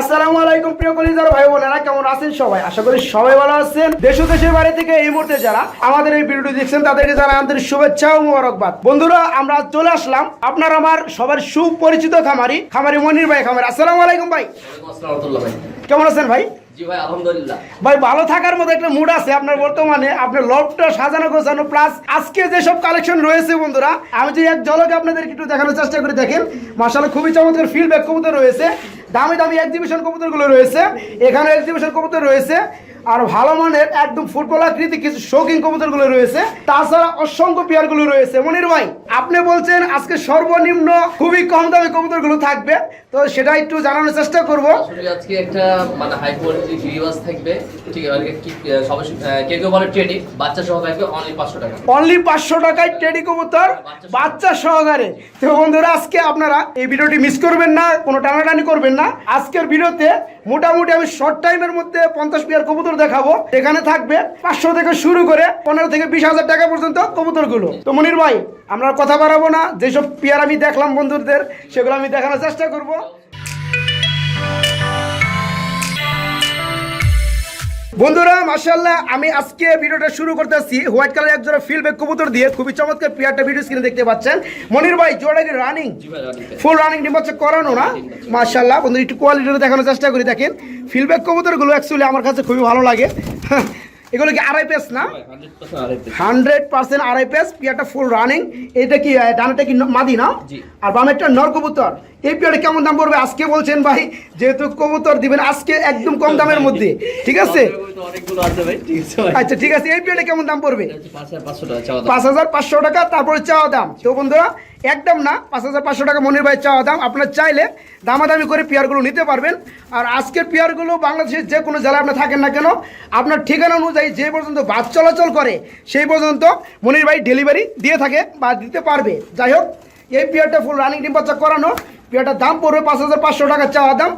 আসসালামু আলাইকুম প্রিয় কলিজার ভাই বোনেরা কেমন আছেন সবাই? আশা করি সবাই ভালো আছেন। দেশ দেশের বাড়ি থেকে এই মুহূর্তে যারা আমাদের এই ভিডিওটি দেখছেন তাদেরকে জানাই আন্তরিক শুভেচ্ছা ও মোবারকবাদ। বন্ধুরা আমরা চলে আসলাম আপনার আমার সবার সুপরিচিত খামারি খামারি মনির ভাই খামারি। আসসালামু আলাইকুম ভাই। কেমন আছেন ভাই? ভাই ভালো থাকার মতো একটা মুড আছে আপনার বর্তমানে। আপনার লবটা সাজানো গোছানো প্লাস আজকে যেসব কালেকশন রয়েছে বন্ধুরা, আমি যে এক জলকে আপনাদেরকে একটু দেখানোর চেষ্টা করে, দেখেন। মার্শাল্লাহ খুবই চমৎকার ফিল্ড কবুতর রয়েছে। দামি দামি এক্সিবিশন কবুতরগুলো রয়েছে। এখানে এক্সিবিশন কবুতর রয়েছে। আর ভালো মানের একদম ফুটবল আকৃতি কিছু শৌখিন কবুতরগুলো রয়েছে। তাছাড়া অসংখ্য পেয়ারগুলো রয়েছে। মনির ভাই আপনি বলছেন আজকে সর্বনিম্ন খুবই কম দামি কবুতরগুলো থাকবে। তো সেটা একটু জানানোর চেষ্টা করব। আজকে একটা মানে হাই কোয়ালিটি ভিউয়ার্স থাকবে। ঠিক আছে কি কেউ কেউ বলে ট্রেডি বাচ্চা সহ থাকবে অনলি পাঁচশো টাকা। অনলি পাঁচশো টাকায় টেডি কবুতর বাচ্চা সহকারে। তো বন্ধুরা আজকে আপনারা এই ভিডিওটি মিস করবেন না কোনো টানাটানি করবেন না। আজকের ভিডিওতে মোটামুটি আমি শর্ট টাইমের মধ্যে পঞ্চাশ পেয়ার কবুতর দেখাবো। এখানে থাকবে পাঁচশো থেকে শুরু করে পনেরো থেকে বিশ হাজার টাকা পর্যন্ত কবুতরগুলো। তো মনির ভাই, আমরা কথা বাড়াবো না। যেসব পেয়ার আমি দেখলাম বন্ধুদের, সেগুলো আমি দেখানোর চেষ্টা করব। বন্ধুরা মাশাআল্লাহ আমি আজকে ভিডিওটা শুরু করতেছি হোয়াইট কালার এক জোড়া ফিল ব্যাক কবুতর দিয়ে। খুবই চমৎকার প্লেয়ারটা ভিডিও স্ক্রিনে দেখতে পাচ্ছেন। মনির ভাই জোড়া কি রানিং ফুল রানিং ডিম হচ্ছে করানো না? মাশাআল্লাহ বন্ধু একটু কোয়ালিটিটা দেখানোর চেষ্টা করি দেখেন। ফিলব্যাক কবুতরগুলো অ্যাকচুয়ালি আমার কাছে খুবই ভালো লাগে। এগুলো কি আড়াই পেস না? হান্ড্রেড পার্সেন্ট আড়াই পেস পিয়ারটা ফুল রানিং এটা কি ডানাটা কি মাদি না? আর বামেরটা নর কবুতর। এই পিয়ারটা কেমন দাম পড়বে? আজকে বলছেন ভাই, যেহেতু কবুতর দিবেন, আজকে একদম কম দামের মধ্যে। ঠিক আছে? আচ্ছা ঠিক আছে। এই পিয়ারটা কেমন দাম পড়বে? পাঁচ হাজার পাঁচশো টাকা, তারপরে চাওয়া দাম। তো বন্ধুরা, একদম না, পাঁচ হাজার পাঁচশো টাকা মনির ভাই চাওয়া দাম। আপনার চাইলে দামাদামি করে পেয়ারগুলো নিতে পারবেন। আর আজকের পেয়ারগুলো বাংলাদেশের যে কোনো জেলায় আপনি থাকেন না কেন, আপনার ঠিকানা অনুযায়ী যে পর্যন্ত বাস চলাচল করে, সেই পর্যন্ত মনির ভাই ডেলিভারি দিয়ে থাকে বা দিতে পারবে। যাই হোক, এই পেয়ারটা ফুল রানিং ডিম করানো। পেয়ারটার দাম পড়বে পাঁচ হাজার পাঁচশো টাকা চাওয়া দাম।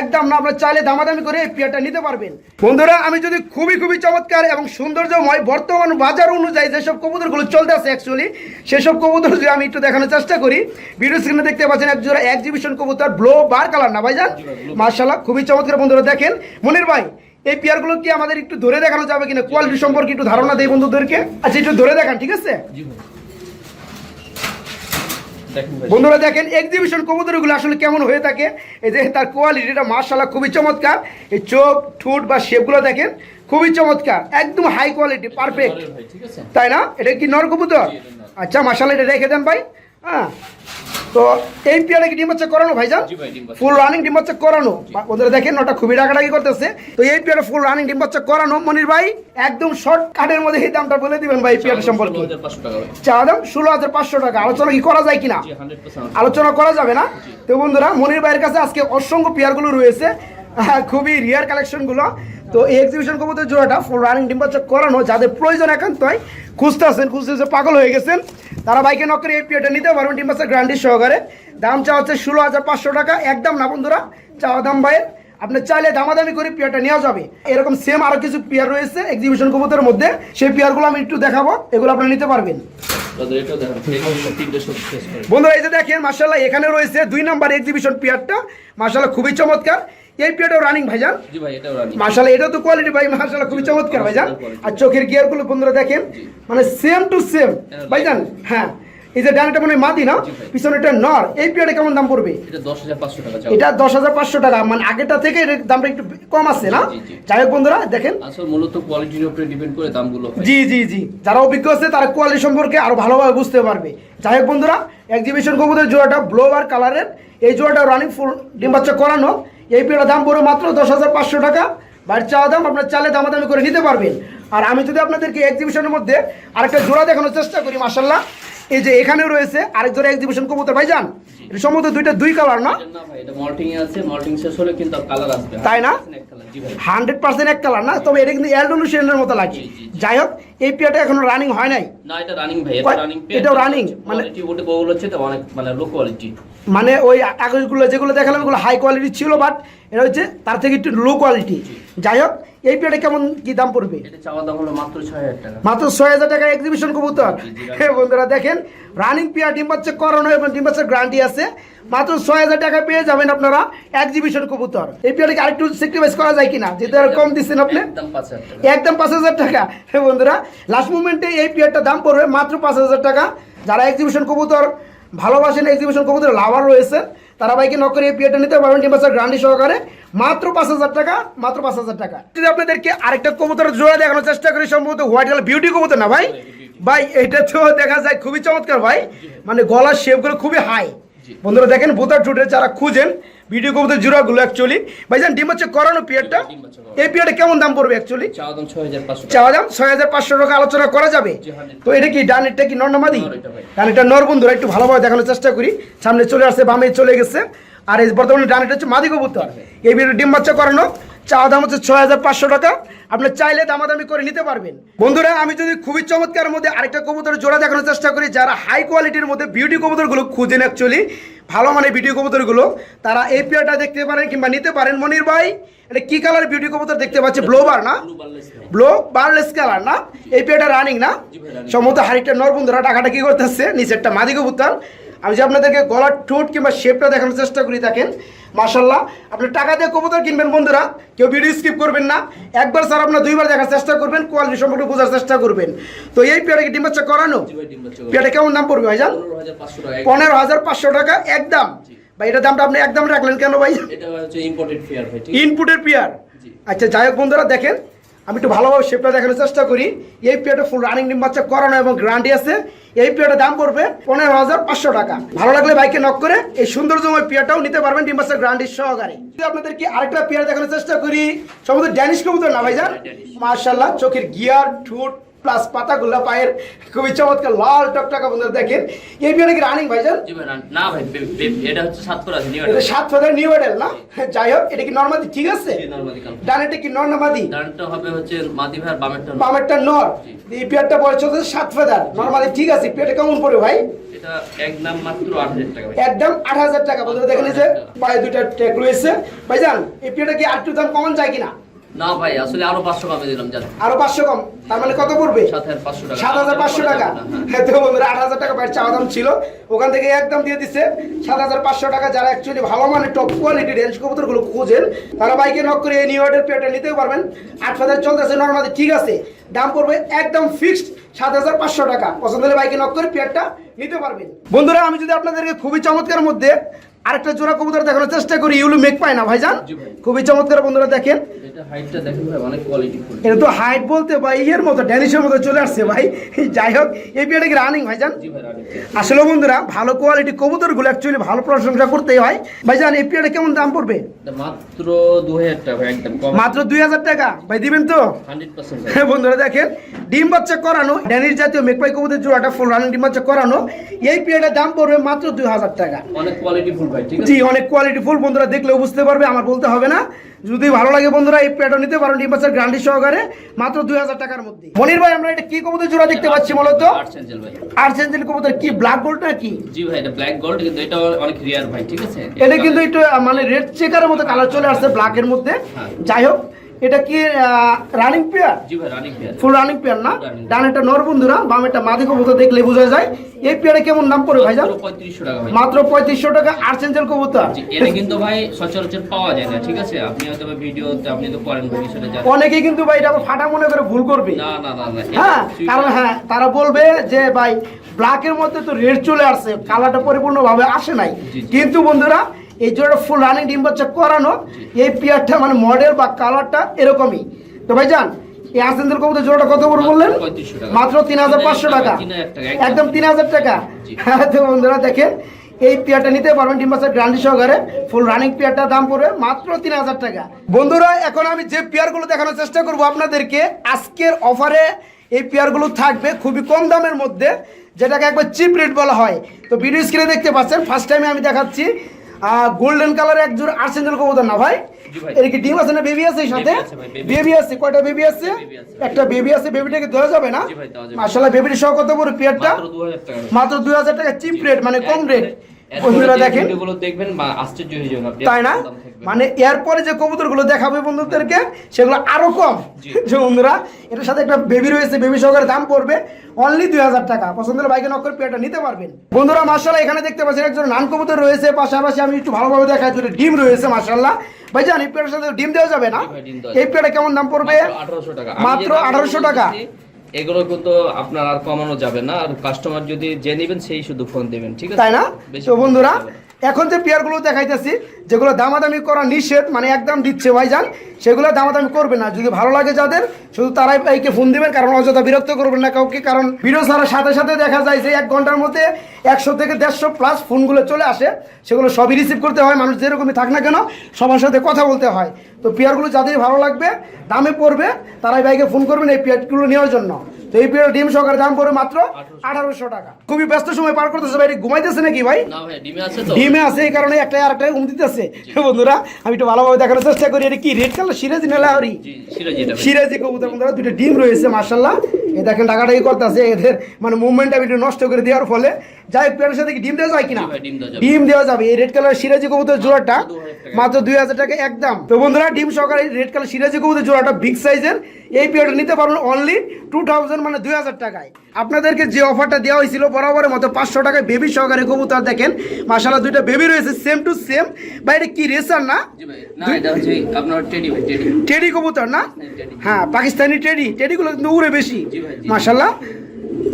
একদম না, আপনার চাইলে দামাদামি করে এই পেয়ারটা নিতে পারবেন। বন্ধুরা, আমি যদি খুবই খুবই চমৎকার এবং সৌন্দর্যময় বর্তমান বাজার অনুযায়ী যেসব কবুতরগুলো চলতে আছে অ্যাকচুয়ালি সেসব কবুতর যদি আমি একটু দেখানোর চেষ্টা করি। ভিডিও স্ক্রিনে দেখতে পাচ্ছেন এক জোড়া এক্সিবিশন কবুতর ব্লো বার কালার না ভাইজান? মার্শাল্লাহ খুবই চমৎকার বন্ধুরা, দেখেন। মনির ভাই, এই পেয়ারগুলো কি আমাদের একটু ধরে দেখানো যাবে কিনা? কোয়ালিটি সম্পর্কে একটু ধারণা দেই বন্ধুদেরকে। আচ্ছা একটু ধরে দেখান, ঠিক আছে? বন্ধুরা দেখেন এক্সিবিশন কবুতরগুলো আসলে কেমন হয়ে থাকে? এই যে তার কোয়ালিটিটা মার্শাল্লাহ খুবই চমৎকার। এই চোখ ঠোঁট বা শেপগুলো দেখেন খুবই চমৎকার। একদম হাই কোয়ালিটি পারফেক্ট তাই না? এটা কি নর কবুতর। আচ্ছা মার্শাল্লাহ এটা রেখে দেন ভাই। হ্যাঁ। তো এই পেয়ারে কি ডিম হচ্ছে করানো ভাইজান? ফুল রানিং ডিম হচ্ছে। করানো। বন্ধুরা দেখেন নটা খুবই ডাকাডাকি করতেছে। তো এই পেয়ারে ফুল রানিং ডিম হচ্ছে করানো। মনির ভাই একদম শর্ট কাটের মধ্যে এই দামটা বলে দিবেন ভাই পেয়ারটা সম্পর্কে। চা দাম ষোলো হাজার পাঁচশো টাকা। আলোচনা কি করা যায় কিনা? আলোচনা করা যাবে না। তো বন্ধুরা মনির ভাইয়ের কাছে আজকে অসংখ্য পেয়ারগুলো রয়েছে। খুবই রিয়ার কালেকশনগুলো তো এই এক্সিবিশন কবুতর জোড়াটা ফুল রানিং ডিম্বাচক করানো যাদের প্রয়োজন একান্তই খুঁজতে আসেন খুঁজতে খুঁজতে পাগল হয়ে গেছেন তারা বাইকে নক করে এই পেয়ারটা নিতে পারবেন ডিম্বাচক গ্রান্ডি সহকারে। দাম চা হচ্ছে ষোলো হাজার পাঁচশো টাকা একদম না বন্ধুরা চাওয়া দাম ভাইয়ের। আপনি চাইলে দামাদামি করে পেয়ারটা নেওয়া যাবে। এরকম সেম আরও কিছু পেয়ার রয়েছে এক্সিবিশন কবুতরের মধ্যে সেই পেয়ারগুলো আমি একটু দেখাবো এগুলো আপনি নিতে পারবেন। বন্ধুরা এই যে দেখেন মার্শাল্লাহ এখানে রয়েছে দুই নাম্বার এক্সিবিশন পিয়ারটা মার্শাল্লাহ খুবই চমৎকার। এই পিয়ারটাও রানিং ভাইজান? এটাও মার্শাল্লাহ এটা তো কোয়ালিটি ভাই মার্শাল্লাহ খুবই চমৎকার ভাইজান। আর চোখের গিয়ারগুলো বন্ধুরা দেখেন মানে সেম টু সেম ভাইজান হ্যাঁ এই যে ডানটা মনে মাদি না? নর এই কেমন দাম পড়বে? এটা দশ হাজার পাঁচশো টাকা মানে থেকে এর দামটা একটু কম আছে না। যাই হোক বন্ধুরা দেখেন। মূলত কোয়ালিটির উপরে ডিপেন্ড করে দামগুলো জি জি জি। যারা অভিজ্ঞ আছে তারা কোয়ালিটি সম্পর্কে আরও ভালোভাবে বুঝতে পারবে। যাই হোক বন্ধুরা এক্সিবিশন কবুতর জোড়াটা ব্লোবার কালারের এই জোড়াটা রানিং ফুল ডিম বাচ্চা করানো। এই পেয়ারের দাম পড়বে মাত্র দশ হাজার পাঁচশো টাকা। বাড়ির চাওয়া দাম আপনার চালে দামাদামি করে নিতে পারবেন। আর আমি যদি আপনাদেরকে এক্সিবিশনের মধ্যে আরেকটা জোড়া দেখানোর চেষ্টা করি মাসাল্লাহ এই যে এখানেও রয়েছে আরেক জোড়া এক্সিবিশন কবুতর। ভাইজান এটা সম্ভবত দুইটা দুই কালার না? ভাই এটা মল্টিং এ আছে মল্টিং শেষ হলে কিন্তু কালার আসবে তাই না? ভাই। হান্ড্রেড পার্সেন্ট এক কালার না? তবে এটা কিন্তু এলডোলুশনের মতো লাগে। যাই হোক এই পেয়ারটা এখনও রানিং হয় নাই। না এটা রানিং ভাই এটা কয়- রানিং এটাও running, মানে- কোয়ালিটি ওটা বগুলো হচ্ছে তো অনেক মানে লো কোয়ালিটি মানে ওই কাগজগুলো যেগুলো দেখালাম ওগুলো হাই কোয়ালিটি ছিল বাট এটা হচ্ছে তার থেকে একটু লো কোয়ালিটি যাই হোক এই পেয়ারটা কেমন কি দাম পড়বে? মাত্র ছয় হাজার টাকা। এক্সিবিশন কবুতর। হ্যাঁ বন্ধুরা দেখেন রানিং পেয়ার ডিম বাচ্চা করানো এবং ডিম বাচ্চার গ্যারান্টি আছে। মাত্র ছয় হাজার টাকা পেয়ে যাবেন আপনারা এক্সিবিশন কবুতর। এই পেয়ারটাকে আরেকটু স্যাক্রিফাইস করা যায় কিনা? যেহেতু আর কম দিচ্ছেন আপনি। একদম পাঁচ হাজার টাকা। একদম পাঁচ হাজার টাকা। হ্যাঁ বন্ধুরা লাস্ট মুমেন্টে এই পেয়ারটার দাম পড়বে মাত্র পাঁচ হাজার টাকা। যারা এক্সিবিশন কবুতর ভালোবাসেন এক্সিবিশন কবুতর লাভার রয়েছে তারা বাইকে নক করে এই পেয়ারটা নিতে পারবেন টিম্বাসার গ্রান্ডি সহকারে। মাত্র পাঁচ হাজার টাকা মাত্র পাঁচ হাজার টাকা। যদি আপনাদেরকে আরেকটা কবুতর জোড়া দেখানোর চেষ্টা করি সম্ভবত হোয়াইট কালার বিউটি কবুতর না ভাই? ভাই এটা তো দেখা যায় খুবই চমৎকার ভাই। মানে গলার শেপগুলো খুবই হাই বন্ধুরা দেখেন বোতার টুটে যারা খুঁজেন। ভিডিও কবুতরগুলো অ্যাকচুয়ালি ভাইজান ডিম হচ্ছে করানো পিয়ারটা। এই পিয়ারটা কেমন দাম পড়বে অ্যাকচুয়ালি চাওয়া দাম ছয় হাজার পাঁচশো টাকা। আলোচনা করা যাবে। তো এটা কি ডানেরটা কি নর্নামাদি নর এটা। ডানেরটা নর বন্ধুরা একটু ভালোভাবে দেখানোর চেষ্টা করি। সামনে চলে আসছে বামে চলে গেছে। আর এই বর্তমানে ডানেরটা হচ্ছে মাদি কবুতর। এই বিয়ের ডিম বাচ্চা করানো চাওয়া দাম হচ্ছে ছয় হাজার পাঁচশো টাকা। আপনি চাইলে দামাদামি করে নিতে পারবেন। বন্ধুরা আমি যদি খুবই চমৎকার মধ্যে আরেকটা কবুতর জোড়া দেখানোর চেষ্টা করি যারা হাই কোয়ালিটির মধ্যে বিউটি কবুতরগুলো খুঁজেন অ্যাকচুয়ালি ভালো মানে বিউটি কবুতরগুলো তারা এই পেয়ারটা দেখতে পারেন কিংবা নিতে পারেন। মনির ভাই এটা কি কালার বিউটি কবুতর দেখতে পাচ্ছি? ব্লো বার না? ব্লু বার্লেস কালার না? এই পেয়ারটা রানিং না? সম্ভবত হারিটা নর বন্ধুরা টাকাটা কি করতেছে? নিচেরটা মাদি কবুতর। আমি যে আপনাদেরকে গলার ঠোঁট কিংবা শেপটা দেখানোর চেষ্টা করি দেখেন মাশাল্লাহ আপনি টাকা দিয়ে কবুতর কিনবেন বন্ধুরা কেউ ভিডিও স্কিপ করবেন না। একবার স্যার আপনার দুইবার দেখার চেষ্টা করবেন কোয়ালিটি সম্পর্কে বোঝার চেষ্টা করবেন। তো এই পেয়ারটা কি ডিম বাচ্চা করানো। পেয়ারটা কেমন দাম পড়বে ভাইজান? পনেরো হাজার পাঁচশো টাকা একদম। ভাই এটার দামটা আপনি একদম রাখলেন কেন ভাই? ইনপুটের পেয়ার আচ্ছা যাই হোক বন্ধুরা দেখেন আমি একটু ভালোভাবে শেপটা দেখানোর চেষ্টা করি। এই পেয়ারটা ফুল রানিং ডিম বাচ্চা করানো এবং গ্যারান্টি আছে। এই পিয়াটার দাম পড়বে পনেরো হাজার পাঁচশো টাকা। ভালো লাগলে বাইকে নক করে এই সৌন্দর্যময় পিয়াটাও নিতে পারবেন ডিম্বাসের গ্রান্ডির সহকারে। যদি আপনাদের কি আরেকটা পিয়ার দেখানোর চেষ্টা করি সম্ভবত ড্যানিশ কবুতর না ভাইজান? ড্যানিশ। মার্শাল্লাহ চোখের গিয়ার ঠুট প্লাস পাতাগুলো পায়ের খুবই চমৎকার লাল টকটকা বন্ধুরা দেখেন। এই পেয়ারটা কি রানিং ভাই, না- না ভাই, এটা হচ্ছে সাতপুরা নিউ এটা এটা। সাত ফেদার নিউ মডেল না যাই হোক এটা কি নর্মালি ঠিক আছে। ডানেটা কি নর্মাদি? ডানটা হবে হচ্ছে মাদি ভাই বামেরটা নর। বামেরটা নর। এই পেয়ারটা পড়ে চলছে সাত ফেদার নর্মালি ঠিক আছে? পেয়ারটা কেমন পড়বে ভাই? মাত্র আট হাজার টাকা একদম আট হাজার টাকা। বন্ধুরা দেখেন যে পায়ে দুইটা ট্যাগ রয়েছে। ভাইজান এই পেয়ারটা কি আটটু দাম কমন যায় কিনা? না ভাই আসলে আরও পাঁচশো কমে দিলাম জান। আরও পাঁচশো কম? তার মানে কত পড়বে? সাত হাজার পাঁচশো টাকা। সাত হাজার পাঁচশো টাকা? হ্যাঁ। তো বন্ধুরা আট হাজার টাকা বাইরের চাওয়া দাম ছিল। ওখান থেকে একদম দিয়ে দিচ্ছে। সাত হাজার পাঁচশো টাকা যারা অ্যাকচুয়ালি ভালো মানে টপ কোয়ালিটি রেঞ্জ কবুতরগুলো খুঁজেন তারা বাইকে নক করে এই নিউ অর্ডার পেয়ারটা নিতেও পারবেন। আট হাজার চলতেছে নর্মালি ঠিক আছে। দাম পড়বে একদম ফিক্সড সাত হাজার পাঁচশো টাকা। পছন্দ হলে বাইকে নক করে পেয়ারটা নিতে পারবেন। বন্ধুরা আমি যদি আপনাদেরকে খুবই চমৎকার মধ্যে আরেকটা জোড়া কবুতর দেখানোর চেষ্টা করি ইউলু মেক পায় না ভাইজান? খুবই চমৎকার বন্ধুরা দেখেন। এটা হাইটটা দেখেন ভাই অনেক কোয়ালিটি এটা তো হাইট বলতে ভাই ইয়ের মতো ড্যানিশের মতো চলে আসছে ভাই। যাই হোক এই বিয়েটা কি রানিং ভাইজান? আসলে বন্ধুরা ভালো কোয়ালিটি কবুতরগুলো অ্যাকচুয়ালি ভালো প্রশংসা করতেই হয়। ভাইজান এই পিয়াটা কেমন দাম পড়বে? মাত্র দু হাজার টাকা ভাই একদম কম। মাত্র দুই হাজার টাকা? ভাই দিবেন তো? হ্যাঁ বন্ধুরা দেখেন ডিম বাচ্চা করানো ড্যানির জাতীয় মেকপাই কবুতর জোড়াটা ফুল রানিং ডিম বাচ্চা করানো এই পিয়াটার দাম পড়বে মাত্র দুই হাজার টাকা। অনেক কোয়ালিটি ফুল ভাই ঠিক জি অনেক কোয়ালিটি ফুল বন্ধুরা দেখলেও বুঝতে পারবে আমার বলতে হবে না। যদি ভালো লাগে বন্ধুরা এই প্যাটার্ন নিতে পারো ডিম বাচ্চার গ্রান্ডি সহকারে মাত্র দুই হাজার টাকার মধ্যে। মনির ভাই আমরা এটা কি কবুতর জোড়া দেখতে পাচ্ছি মূলত আর্জেন্টিন কবুতর কি ব্ল্যাক গোল্ড না কি জি ভাই এটা ব্ল্যাক গোল্ড কিন্তু এটা অনেক রিয়ার ভাই ঠিক আছে? এটা কিন্তু একটু মানে রেড চেকারের মতো কালার চলে আসছে ব্ল্যাকের মধ্যে। হ্যাঁ। যাই হোক এটা কি running pair full running pair না. ডান একটা নর বন্ধুরা বাম একটা মাদি কবুতর দেখলে বোঝা যায়। এই পেয়ারে কেমন দাম পড়বে ভাইজান? মাত্র পঁয়ত্রিশশো টাকা টাকা আর্জেন্টিন কবুতর। এটা কিন্তু ভাই সচরাচর পাওয়া যায় না ঠিক আছে? আপনি হয়তো ভিডিওতে আপনি তো করেন ভাই অনেকেই কিন্তু ভাই এটা ফাটা মনে করে ভুল করবে। না না না না হ্যাঁ কারণ হ্যাঁ তারা বলবে যে ভাই ব্ল্যাকের মধ্যে তো রেড চলে আসছে কালারটা পরিপূর্ণভাবে আসে নাই। কিন্তু বন্ধুরা এই জোড়া ফুল রানিং ডিম বাচ্চা করানো এই পেয়ারটা মানে মডেল বা কালারটা এরকমই। তো ভাই যান এই আর্সেন্সেল কবুতর জোড়াটা কত করে বললেন? মাত্র 3500 টাকা। মাত্র তিন হাজার পাঁচশো টাকা। একদম। একদম তিন হাজার টাকা। হ্যাঁ তো বন্ধুরা দেখেন এই পেয়ারটা নিতে পারবেন ডিম বাচ্চার গ্রান্ডি সহকারে। ফুল রানিং পেয়ারটার দাম পড়বে মাত্র তিন হাজার টাকা। বন্ধুরা এখন আমি যে পেয়ারগুলো দেখানোর চেষ্টা করব আপনাদেরকে আজকের অফারে এই পেয়ারগুলো থাকবে খুবই কম দামের মধ্যে যেটাকে একবার চিপ রেট বলা হয়। তো ভিডিও স্ক্রিনে দেখতে পাচ্ছেন ফার্স্ট টাইমে আমি দেখাচ্ছি। গোল্ডেন কালার এক জোড় আর্সেঞ্জেল কবুতর না ভাই। এর কি ডিম আছে না বেবি আছে এই সাথে। বেবি আছে কয়টা বেবি আছে? একটা বেবি আছে বেবিটাকে দেওয়া যাবে না? মাশাআল্লাহ বেবির সহ কত বড় পেয়ারটা মাত্র 2000 টাকা। দুই হাজার টাকা চিপ রেট মানে কম রেট বন্ধুরা দেখেন। দেখবেন আশ্চর্য হয়ে যাবেন আপনি তাই না। মানে এরপরে যে কবুতরগুলো দেখাবে বন্ধুদেরকে সেগুলো আরও কম। যে বন্ধুরা এটার সাথে একটা বেবি রয়েছে বেবি সহকারে দাম পড়বে অনলি দুই হাজার টাকা। পছন্দ হলে বাইকে নক করে পেয়ারটা নিতে পারবেন। বন্ধুরা মার্শাল্লাহ এখানে দেখতে পাচ্ছেন একজন নান কবুতর রয়েছে। পাশাপাশি আমি একটু ভালোভাবে দেখাই দুটো ডিম রয়েছে মার্শাল্লাহ ভাই জান এই পেয়ারের সাথে ডিম দেওয়া যাবে না? এই পেয়ারটা কেমন দাম পড়বে? মাত্র 1800 টাকা। এগুলো কিন্তু আপনার আর কমানো যাবে না। আর কাস্টমার যদি যে নেবেন সেই শুধু ফোন দেবেন ঠিক আছে? তাই না? তো বন্ধুরা। এখন যে পেয়ারগুলো দেখাইতেছি, যেগুলো দামাদামি করা নিষেধ মানে একদম দিচ্ছে ভাইজান, সেগুলো দামাদামি করবে না। যদি ভালো লাগে যাদের, শুধু তারাই পাইকে ফোন দেবেন, কারণ অযথা বিরক্ত করবেন না কাউকে, কারণ ভিডিও ছাড়ার সাথে সাথে দেখা যায় যে এক ঘণ্টার মধ্যে একশো থেকে দেড়শো প্লাস ফোনগুলো চলে আসে, সেগুলো সবই রিসিভ করতে হয়, মানুষ যেরকমই থাক না কেন, সবার সাথে কথা বলতে হয়। তো পেয়ারগুলো যাদের ভালো লাগবে, দামে পড়বে, তারাই বাইকে ফোন করবেন এই পেয়ারগুলো নেওয়ার জন্য। তো এই পিরিয়ড ডিম সহকারে দাম পড়বে মাত্র আঠারোশো। টাকা। খুবই ব্যস্ত সময় পার করতেছে ভাই ঘুমাইতেছে নাকি ভাই? ডিমে আছে এই কারণে একটা আর একটা ঘুম দিতেছে। বন্ধুরা আমি একটু ভালোভাবে দেখানোর চেষ্টা করি এটা কি রেড কালার সিরাজি না লাহরি? জি সিরাজি কবুতর বন্ধুরা দুটো ডিম রয়েছে মার্শাল্লাহ এই দেখেন টাকাটাই করতেছে এদের মানে মুভমেন্টটা একটু নষ্ট করে দেওয়ার ফলে যাই পেয়ারের সাথে কি ডিম দেওয়া যায় কিনা? ডিম দেওয়া যাবে। এই রেড কালার সিরাজি কবুতর জোড়াটা। মাত্র দুই হাজার টাকা একদম। তো বন্ধুরা ডিম সহকারে রেড কালার সিরাজি কবুতর জোড়াটা বিগ সাইজের এই পেয়ারটা নিতে পারবেন অনলি টু থাউজেন্ড মানে দুই হাজার টাকায়। আপনাদেরকে যে অফারটা দেওয়া হয়েছিল বরাবরের মতো পাঁচশো টাকায় বেবি সহকারে কবুতর দেখেন। মাসালা দুইটা বেবি রয়েছে সেম টু সেম বা এটা কি রেসার না? টেডি কবুতর না? হ্যাঁ পাকিস্তানি টেডি টেডিগুলো কিন্তু উড়ে বেশি। মাশাল্লাহ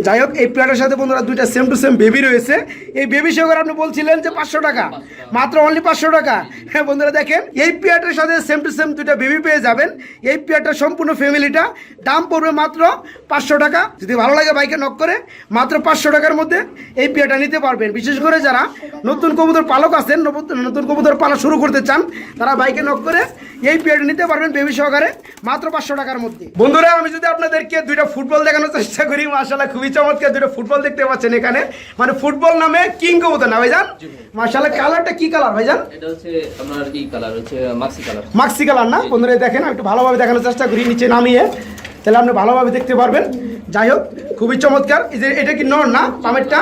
যাই হোক, এই পেয়ারের সাথে বন্ধুরা দুইটা সেম টু সেম বেবি রয়েছে। এই বেবি সহকারে আপনি বলছিলেন যে পাঁচশো টাকা। মাত্র অনলি পাঁচশো টাকা। হ্যাঁ বন্ধুরা দেখেন, এই পেয়ারটার সাথে সেম টু সেম দুইটা বেবি পেয়ে যাবেন। এই পেয়ারটা সম্পূর্ণ ফ্যামিলিটা দাম পড়বে মাত্র পাঁচশো টাকা। যদি ভালো লাগে বাইকে নক করে, মাত্র পাঁচশো টাকার মধ্যে এই পেয়ারটা নিতে পারবেন। বিশেষ করে যারা নতুন কবুতর পালক আছেন নতুন- কবুতর পালা শুরু করতে চান, তারা বাইকে নক করে এই পেয়ারটা নিতে পারবেন বেবি সহকারে মাত্র পাঁচশো টাকার মধ্যে। বন্ধুরা, আমি যদি আপনাদেরকে দুইটা ফুটবল দেখানোর চেষ্টা করি মাশাল্লাহ খুবই চমৎকার দুইটা ফুটবল দেখতে পাচ্ছেন এখানে। মানে ফুটবল নামে কিং কবুতর না ভাইজান? মাশাল্লাহ কালারটা কি কালার ভাইজান? এটা হচ্ছে আপনার ই কালার হচ্ছে মাক্সি কালার। মাক্সি কালার না? বন্ধুরা দেখেন একটু ভালোভাবে দেখানোর চেষ্টা করি নিচে নামিয়ে। তাহলে আপনি ভালোভাবে দেখতে পারবেন। যাই হোক খুবই চমৎকার। এই যে এটা কি নর না? পামেরটা?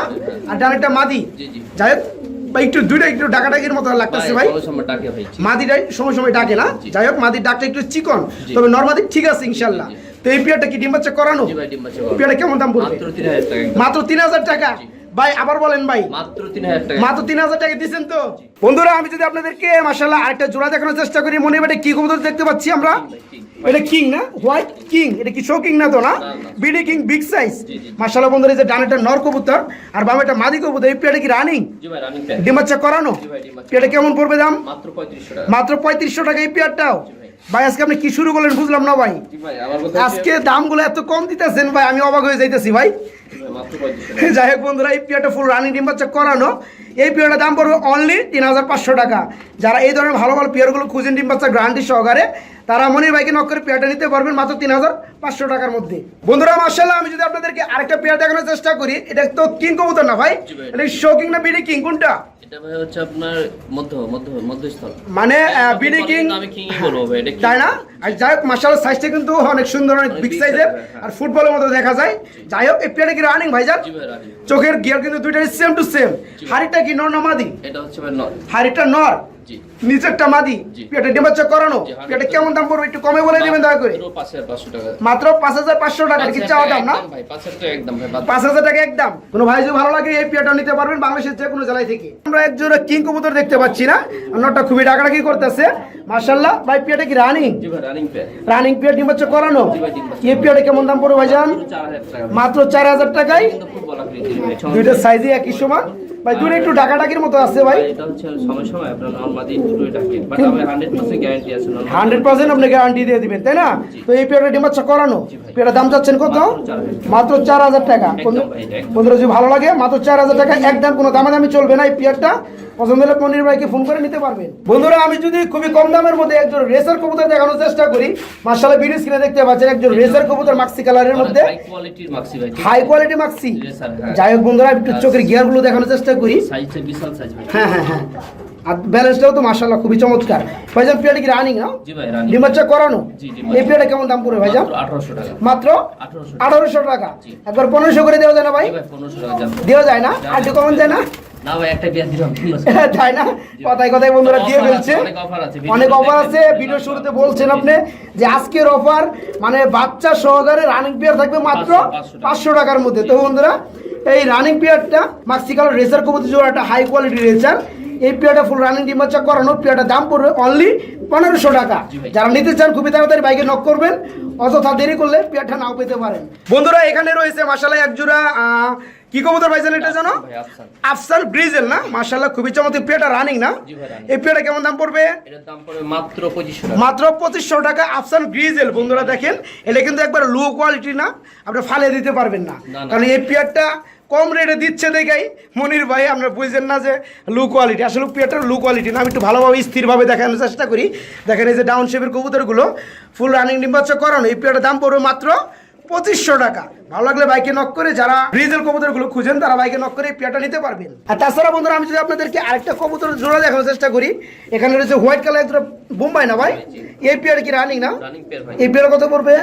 আর ডানেরটা মাদি? জি, জি। যাই হোক ভাই একটু দুইটা একটু ডাকাডাকির মতো লাগতেছে ভাই মাদিটাই সময় সময় ডাকে না? যাই হোক মাদির ডাকটা একটু চিকন। তবে নর্মাদি ঠিক আছে ইনশাল্লাহ তো এই পেয়ারটা কি ডিম বাচ্চা করানো? পেয়ারটা কেমন দাম পড়বে মাত্র তিন হাজার টাকা। ভাই আবার বলেন ভাই। মাত্র তিন হাজার টাকা। দিচ্ছেন তো? বন্ধুরা আমি যদি আপনাদেরকে মাসাল্লাহ আরেকটা জোড়া দেখানোর চেষ্টা করি। মনে হয় কি কবুতর দেখতে পাচ্ছি আমরা? এটা কিং না? হোয়াইট কিং এটা কি শো কিং না তো না। BD king big size. মাসাল্লাহ বন্ধুরা এই যে ডানেটা নর কবুতর। আর বামেটা মাদি কবুতর। এই পেয়ারটা কি রানিং জি ভাই রানিং প্যাক ডিম বাচ্চা করানো। পেয়ারটা কেমন পড়বে দাম? মাত্র পঁয়ত্রিশশো টাকা। এই পেয়ারটাও। ভাই। আজকে আপনি কি শুরু করলেন বুঝলাম না ভাই। আজকে দামগুলো এত কম দিতেছেন ভাই আমি অবাক হয়ে যাইতেছি ভাই। যাই হোক বন্ধুরা এই পিয়াটা ফুল রানিং ডিম বাচ্চা করানো। এই পিয়াটার দাম পড়বে অনলি তিন হাজার পাঁচশো টাকা। যারা এই ধরনের ভালো ভালো পিয়ারগুলো খুঁজেন ডিম বাচ্চা গ্রান্টি সহকারে তারা মনির বাইকে নক করে পেয়ারটা নিতে পারবেন মাত্র তিন হাজার পাঁচশো টাকার মধ্যে। বন্ধুরা মার্শাল্লাহ আমি যদি আপনাদেরকে আরেকটা পেয়ার দেখানোর চেষ্টা করি এটা তো কিং কবুতর না ভাই। এটা শো কিং না বিডি কিং? কোনটা? এটা ভাই হচ্ছে আপনার মধ্য মধ্য মধ্যস্থল। মানে বিডি কিং আমি কিংই বলব ভাই এটা তাই না? আর যাই হোক মার্শাল সাইজটা কিন্তু অনেক সুন্দর অনেক অনেক বিগ সাইজের হ্যাঁ। আর ফুটবলের মতো দেখা যায়। যাই হোক এই পেয়ারটা কি রানিং ভাই চোখের গিয়ার কিন্তু দুইটাই সেম টু সেম হাড়িটা কি নর না মাদি? এটা হচ্ছে ভাই নট হাড়িটা নর। নিচেরটা মাদি জি। পেটে করানো? পেটে কেমন দাম পড়বে? একটু কমে বলে দিবেন দয়া করে। মাত্র পাঁচ হাজার পাঁচশো টাকা কি চাওয়া দাম না? পাঁচ হাজার টাকা একদম। কোনো ভাই যদি ভালো লাগে এই পেয়ারটা নিতে পারবেন বাংলাদেশের যে কোনো জেলায় থেকে। আমরা এক জোড়া কিং কবুতর দেখতে পাচ্ছি না। নটটা খুবই ডাকাডাকি করতেছে। মার্শাল্লাহ ভাই পেয়ারটা কি রানিং রানিং পেয়ার। ডিমাচ্চা করানো? এই পেয়ারটা কেমন দাম পড়বে ভাইজান। মাত্র চার হাজার টাকায়? দুইটা সাইজে একই সমান। ভাই দূরে একটু ডাকাডাকির মতো আছে ভাই। এটা হচ্ছে সময় সময় আপনার নর্মালি ডাকে। বাট আমি গ্যারান্টি আছে আপনি গ্যারান্টি দিয়ে দিবেন তাই না? তো এই পেয়ারটা ডিমাচ্ছা করানো পেয়ারটার দাম চাচ্ছেন কত? মাত্র 4,000 মাত্র চার হাজার টাকা। পনেরো বন্ধুরা যদি ভালো লাগে মাত্র চার হাজার টাকা একদম কোনো দামাদামি চলবে না এই পেয়ারটা। পছন্দ হলে পনির ভাইকে ফোন করে নিতে পারবেন। বন্ধুরা আমি যদি খুবই কম দামের মধ্যে একজন রেসার কবুতর দেখানোর চেষ্টা করি মার্শাল্লাহ ভিডিও স্ক্রিনে দেখতে পাচ্ছেন একজন রেসার কবুতর মাক্সি কালারের মধ্যে। High quality maxi. যাই হোক বন্ধুরা একটু চোখের গিয়ারগুলো দেখানোর চেষ্টা করি। হ্যাঁ হ্যাঁ হ্যাঁ। আর ব্যালেন্সটাও তো মার্শাল্লাহ খুবই চমৎকার। ভাইজান পেয়ারটা কি রানিং না জি ভাই রানিং ডিমাচ্চা করানো? এই পেয়ারটা কেমন দাম পড়বে ভাইজান? টাকা। মাত্র? 1800 আঠারোশো টাকা। একবার পনেরোশো করে দেওয়া যায় না ভাই? ভাই পনেরোশো টাকা দেওয়া যায় না? আর কমন যায় না। না ভাই একটা বিয়ার দিলাম তাই না? কথায় কথায় বন্ধুরা দিয়ে ফেলছে। অনেক অফার আছে ভিডিও শুরুতে বলছেন আপনি যে আজকের অফার মানে বাচ্চা সহকারে রানিং পিয়ার থাকবে মাত্র পাঁচশো টাকার মধ্যে। তো বন্ধুরা এই রানিং পিয়ারটা মাক্সিকাল রেসার হাই কোয়ালিটি রেসার এই ফুল রানিং ডিমাচা করানো পিয়ারটার দাম পড়বে অনলি পনেরোশো টাকা। যারা নিতে চান খুবই তাড়াতাড়ি বাইকে নক করবেন অযথা দেরি করলে পিয়ারটা নাও পেতে পারেন। বন্ধুরা এখানে রয়েছে মাসালাই এক জোড়া আহ, কি কবুতর ভাইজান এটা জানো? আফসান। ব্রিজেল না? মাশাল্লাহ খুবই চমৎকার। পেয়ারটা রানিং না? এই পেয়ারটা কেমন দাম পড়বে? এটার দাম পড়বে মাত্র পঁচিশশো টাকা। মাত্র পঁচিশশো টাকা আফসান গ্রিজেল বন্ধুরা দেখেন। এটা কিন্তু একবার লো কোয়ালিটি না আপনি ফালে দিতে পারবেন না। কারণ এই পেয়ারটা কম রেটে দিচ্ছে দেখাই। মনির ভাই আপনারা বুঝছেন না যে লো কোয়ালিটি আসলে পেয়ারটা লু কোয়ালিটি না আমি একটু ভালোভাবে স্থিরভাবে দেখানোর চেষ্টা করি। দেখেন এই যে ডাউন শেপের কবুতরগুলো ফুল রানিং ডিম্বাচ্ছ করানো এই পেয়ারটার দাম পড়বে মাত্র পঁচিশশো টাকা। ভালো লাগলে বাইকে নক করে যারা ব্রিজের কবুতরগুলো খুঁজেন তারা বাইকে নক করে এই পেয়ারটা নিতে পারবেন। আর তাছাড়া বন্ধুরা আমি যদি আপনাদেরকে আরেকটা কবুতর জোড়া দেখানোর চেষ্টা করি এখানে রয়েছে হোয়াইট কালার একটা বোম্বাই না ভাই? এই পেয়ার কি রানিং না? এই পেয়ার কত পড়বে?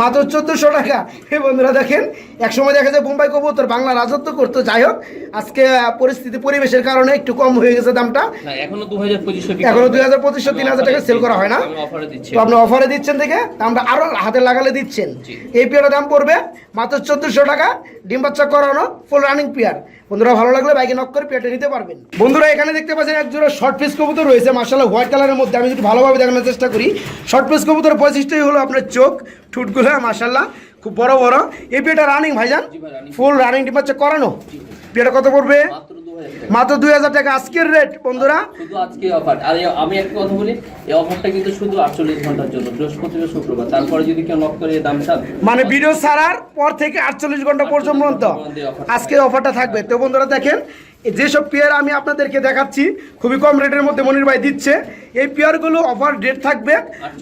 মাত্র চোদ্দশো টাকা। হে বন্ধুরা দেখেন একসময় দেখা যায় বোম্বাই কবুতর বাংলা রাজত্ব করতো। যাই হোক আজকে পরিস্থিতি পরিবেশের কারণে একটু কম হয়ে গেছে দামটা। এখনও দু হাজার পঁচিশশো এখনও 2500 3000 টাকা সেল করা হয় না? তো আপনি অফারে দিচ্ছেন দেখে আমরা আরও হাতে লাগালে দিচ্ছেন। এই পেয়ারের দাম পড়বে মাত্র চোদ্দশো টাকা ডিম বাচ্চা করানো ফুল রানিং পেয়ার বন্ধুরা ভালো লাগলে বাইকে নক করে পেয়ারটা নিতে পারবেন। বন্ধুরা এখানে দেখতে পাচ্ছেন এক জোড়া শর্ট পিস কবুতর রয়েছে মার্শাল্লাহ হোয়াইট কালারের মধ্যে। আমি যদি ভালোভাবে দেখানোর চেষ্টা করি শর্ট পিস কবুতর বৈশিষ্ট্যই হলো আপনার চোখ ঠুটগুলো মার্শাল্লাহ খুব বড় বড়। এই পেয়ারটা রানিং ভাইজান। ফুল রানিং ডিম বাচ্চা করানো। পেয়ারটা কত পড়বে? মাত্র দুই হাজার টাকা আজকের রেট বন্ধুরা। শুধু আজকে অফার আর আমি একটা কথা বলি এই অফারটা কিন্তু শুধু আটচল্লিশ ঘণ্টার জন্য বৃহস্পতিবার শুক্রবার। তারপরে যদি কেউ লক করে দাম চান মানে ভিডিও ছাড়ার পর থেকে আটচল্লিশ ঘণ্টা পর্যন্ত আজকের অফারটা থাকবে। তো বন্ধুরা দেখেন যেসব পেয়ার আমি আপনাদেরকে দেখাচ্ছি খুবই কম রেটের মধ্যে মনির ভাই দিচ্ছে। এই পেয়ারগুলো অফার ডেট থাকবে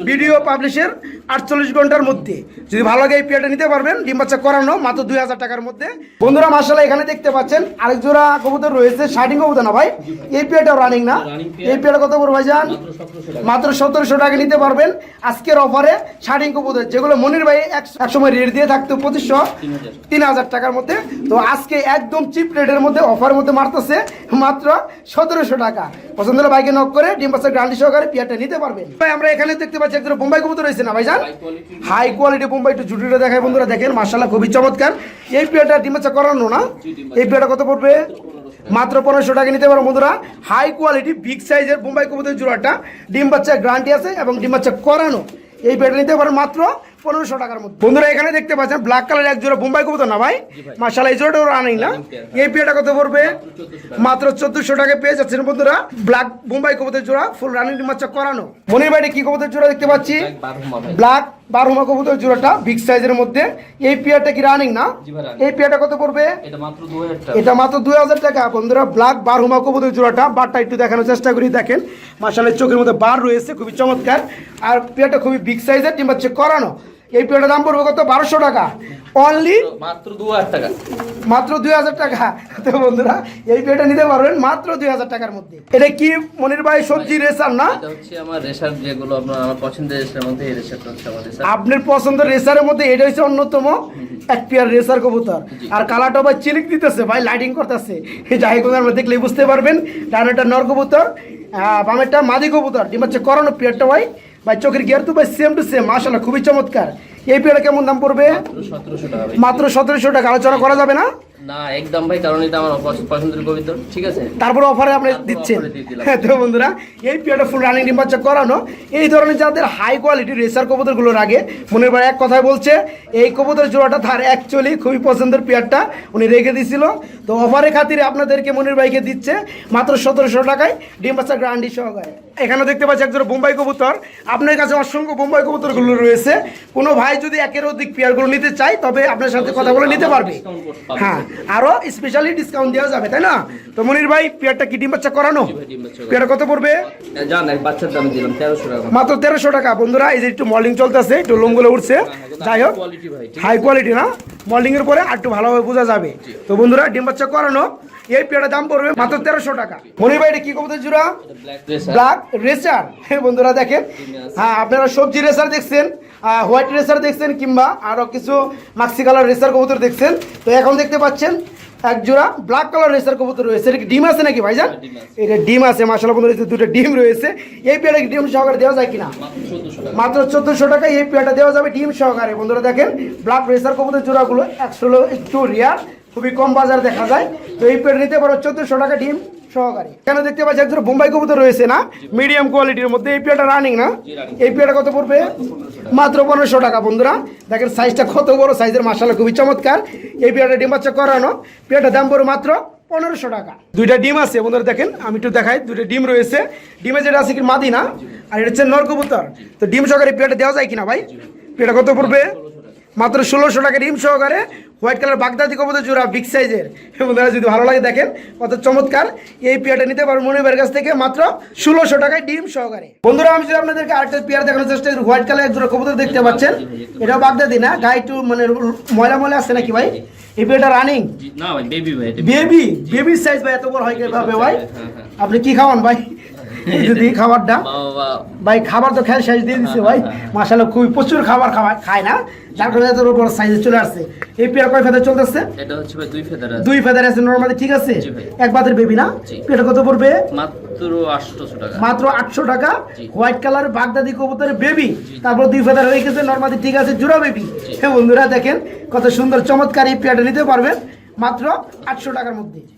ভিডিও পাবলিশের আটচল্লিশ ঘণ্টার মধ্যে। যদি ভালো লাগে এই পেয়ারটা নিতে পারবেন ডিম বাচ্চা করানো মাত্র দুই হাজার টাকার মধ্যে। বন্ধুরা মাসালা এখানে দেখতে পাচ্ছেন আরেক জোড়া কবুতর রয়েছে শার্টিং কবুতর না ভাই? এই পেয়ারটাও রানিং না। এই পেয়ারটা কত বড় ভাই যান মাত্র সতেরোশো টাকা। নিতে পারবেন আজকের অফারে শাড়ি কবুতর যেগুলো মনির ভাই এক- সময় রেট দিয়ে থাকতো পঁচিশশো তিন হাজার। তিন হাজার টাকার মধ্যে। তো আজকে একদম চিপ রেটের মধ্যে অফারের মধ্যে মারতেছে মাত্র সতেরোশো টাকা। পছন্দ হলে বাইকে নক করে ডিম পাশে গ্রান্ডি সহকারে পিয়ারটা নিতে পারবেন ভাই আমরা এখানে দেখতে পাচ্ছি একজন বোম্বাই কবুতর রয়েছে না ভাইজান? High quality high quality Bombay একটু জুটিটা দেখায় বন্ধুরা দেখেন মার্শাল্লাহ খুবই চমৎকার। এই পিয়ারটা ডিম বাচ্চা করানো না। এই পিয়ারটা কত পড়বে? মাত্র পনেরোশো টাকা। নিতে পারো বন্ধুরা। হাই কোয়ালিটি বিগ সাইজের বোম্বাই কবুতর জোড়াটা ডিম বাচ্চা গ্রান্টি আছে এবং ডিম বাচ্চা করানো। এই পেয়ারটা নিতে পারেন মাত্র পনেরোশো টাকার মধ্যে। বন্ধুরা এখানে দেখতে পাচ্ছেন ব্ল্যাক কালার এক জোড়া বোম্বাই কবুতর না ভাই? মার্শাল এই জোড়াটাও রানিং না। এই পেয়ারটা কত পড়বে? মাত্র চোদ্দশো টাকা। পেয়ে যাচ্ছেন বন্ধুরা ব্ল্যাক বোম্বাই কবুতর জোড়া ফুল রানিং বাচ্চা করানো। মনির কি কবুতর জোড়া দেখতে পাচ্ছি? বারহুমা ভাই। ব্ল্যাক বারোমা কবুতর জোড়াটা বিগ সাইজের মধ্যে। এই পেয়ারটা কি রানিং না। এই পেয়ারটা কত পড়বে? এটা মাত্র টাকা। এটা মাত্র দুই হাজার টাকা। বন্ধুরা ব্ল্যাক বারহুমা কবুতর জোড়াটা বারটা একটু দেখানোর চেষ্টা করি দেখেন। মাসালের চোখের মধ্যে বার রয়েছে খুবই চমৎকার। আর পেয়ারটা খুবই বিগ সাইজের ডিম হচ্ছে করানো। এই পেয়ারটার দাম পড়বে কত? বারোশো টাকা। অনলি মাত্র দু হাজার টাকা। মাত্র দুই হাজার টাকা। তো বন্ধুরা এই পেয়ারটা নিতে পারবেন মাত্র দুই হাজার টাকার মধ্যে। এটা কি মনির ভাই সবজি রেসার না? এটা হচ্ছে আমার রেশার যেগুলো আপনার আমার পছন্দের রেশার মধ্যে এই রেশারটা হচ্ছে আমার রেশার আপনার পছন্দের রেসারের মধ্যে এটা হচ্ছে অন্যতম এক পেয়ার রেসার কবুতর। আর কালারটা ভাই চিলিক দিতেছে ভাই লাইটিং করতেছে। যাই হোক আমরা দেখলে বুঝতে পারবেন ডানেরটা নর কবুতর বামেরটা মাদি কবুতর। ডিম হচ্ছে করানো পেয়ারটা ভাই। ভাই চোখের গিয়ার তো ভাই সেম টু সেম মাসাল্লাহ খুবই চমৎকার। এই পেয়ারটা কেমন দাম পড়বে? মাত্র সতেরোশো টাকা আলোচনা করা যাবে না? না একদম ভাই কারণ এটা আমার পছন্দের কবিতা ঠিক আছে? তারপরে অফারে আপনি দিচ্ছেন। হ্যাঁ তো বন্ধুরা এই পিয়াটা ফুল রানিং ডিম বাচ্চা করানো এই ধরনের যাদের হাই কোয়ালিটি রেসার কবুতরগুলোর আগে মনের ভাই এক কথায় বলছে এই কবুতর জোড়াটা তার অ্যাকচুয়ালি খুবই পছন্দের পেয়ারটা উনি রেখে দিছিল। তো অফারের খাতিরে আপনাদেরকে মনির ভাইকে দিচ্ছে মাত্র সতেরোশো টাকায় ডিম বাচ্চা গ্রান্ডি সহকারে। এখানে দেখতে পাচ্ছি একজন বোম্বাই কবুতর। আপনার কাছে অসংখ্য বোম্বাই কবুতরগুলো রয়েছে। কোনো ভাই যদি একের অধিক পেয়ারগুলো নিতে চায় তবে আপনার সাথে কথা বলে নিতে পারবে। হ্যাঁ আরও স্পেশালি ডিসকাউন্ট দেওয়া যাবে তাই না? তো মনির ভাই পেয়ারটা কি ডিম বাচ্চা করানো। পেয়ারটা কত পড়বে? বাচ্চার দাম দিলাম তেরোশো টাকা। মাত্র তেরোশো টাকা। বন্ধুরা এই যে একটু মল্ডিং চলতেছে একটু লোমগুলো উঠছে। যাই হোক কোয়ালিটি ভাই ঠিক হাই কোয়ালিটি না? মল্ডিং এর পরে আর একটু ভালোভাবে বোঝা যাবে। তো বন্ধুরা ডিম বাচ্চা করানো এই পেয়ারটার দাম পড়বে মাত্র তেরোশো টাকা। মনির ভাই এটা কি কবুতর জোড়া? ব্ল্যাক ব্ল্যাক রেসার হ্যাঁ বন্ধুরা দেখেন। হ্যাঁ আপনারা সবজি রেসার দেখছেন। হোয়াইট রেসার দেখছেন কিংবা আরও কিছু মাক্সি কালার রেসার কবুতর দেখছেন। তো এখন দেখতে পাচ্ছেন এক জোড়া ব্ল্যাক কালার রেসার কবুতর রয়েছে। এটা কি ডিম আছে নাকি ভাইজান? এটা ডিম আছে মাসালা বন্ধু রয়েছে দুটো ডিম রয়েছে। এই পেয়ারে কি ডিম সহকারে দেওয়া যায় কিনা? মাত্র চোদ্দশো টাকা। এই পেয়ারটা দেওয়া যাবে ডিম সহকারে। বন্ধুরা দেখেন ব্ল্যাক রেসার কবুতর জোড়াগুলো একশো একটু রিয়ার খুবই কম বাজার দেখা যায়। তো এই পেয়ার নিতে পারো চোদ্দশো টাকা ডিম। সহকারে। কেন দেখতে পাচ্ছি একজন বোম্বাই কবুতর রয়েছে না? মিডিয়াম কোয়ালিটির মধ্যে। এই পেয়ারটা রানিং না? এই পেয়ারটা কত পড়বে? মাত্র পনেরোশো টাকা বন্ধুরা। দেখেন সাইজটা কত বড় সাইজের মাসালা খুবই চমৎকার। এই পেয়ারটা ডিম বাচ্চা করানো। পেয়ারটা দাম পড়বে মাত্র পনেরোশো টাকা। দুইটা ডিম আছে বন্ধুরা, দেখেন। আমি একটু দেখাই, দুইটা ডিম রয়েছে। ডিমে যেটা আছে কি মাদি না আর এটা হচ্ছে নর কবুতর। তো ডিম সহকারে পেয়ারটা দেওয়া যায় কিনা ভাই? পেয়ারটা কত পড়বে? মাত্র ষোলোশো টাকা ডিম সহকারে। হোয়াইট কালার বাগদাদি কবুতর জোড়া বিগ সাইজের বন্ধুরা যদি ভালো লাগে দেখেন কত চমৎকার। এই পেয়ারটা নিতে পারবেন মনিবের কাছ থেকে মাত্র ষোলোশো টাকায় ডিম সহকারে। বন্ধুরা আমি যদি আপনাদেরকে আরেকটা পেয়ার দেখানোর চেষ্টা করি হোয়াইট কালার এক জোড়া কবুতর দেখতে পাচ্ছেন। এটা বাগদাদি না? গায়ে একটু মানে ময়লা ময়লা আছে নাকি ভাই? এই পেয়ারটা রানিং না ভাই বেবি ভাই বেবি বেবি সাইজ ভাই এত বড় হয় কীভাবে ভাই? হ্যাঁ, হ্যাঁ। আপনি কি খাওয়ান ভাই? যদি খাবারটা। ভাই খাবার তো খেয়াল সাইজ দিয়ে দিচ্ছে ভাই। মাসাল্লাহ খুবই প্রচুর খাবার খাওয়া খায় না? যার কারণে এত বড় সাইজে চলে আসছে। এই পেয়ার কয় ফেদার চলতেছে? এটা হচ্ছে ভাই দুই ফেদার আছে। দুই ফেদার আছে নর্মালি ঠিক আছে? এক বাতের বেবি না। পেটা কত পড়বে? মাত্র আটশোশো টাকা। মাত্র আটশো টাকা। হোয়াইট কালার বাগদাদি কবুতরের বেবি তারপর দুই ফেদার হয়ে গেছে নর্মালি ঠিক আছে জোড়া বেবি হ্যাঁ বন্ধুরা দেখেন কত সুন্দর চমৎকার এই পেয়ারটা নিতে পারবেন। মাত্র আটশো টাকার মধ্যে।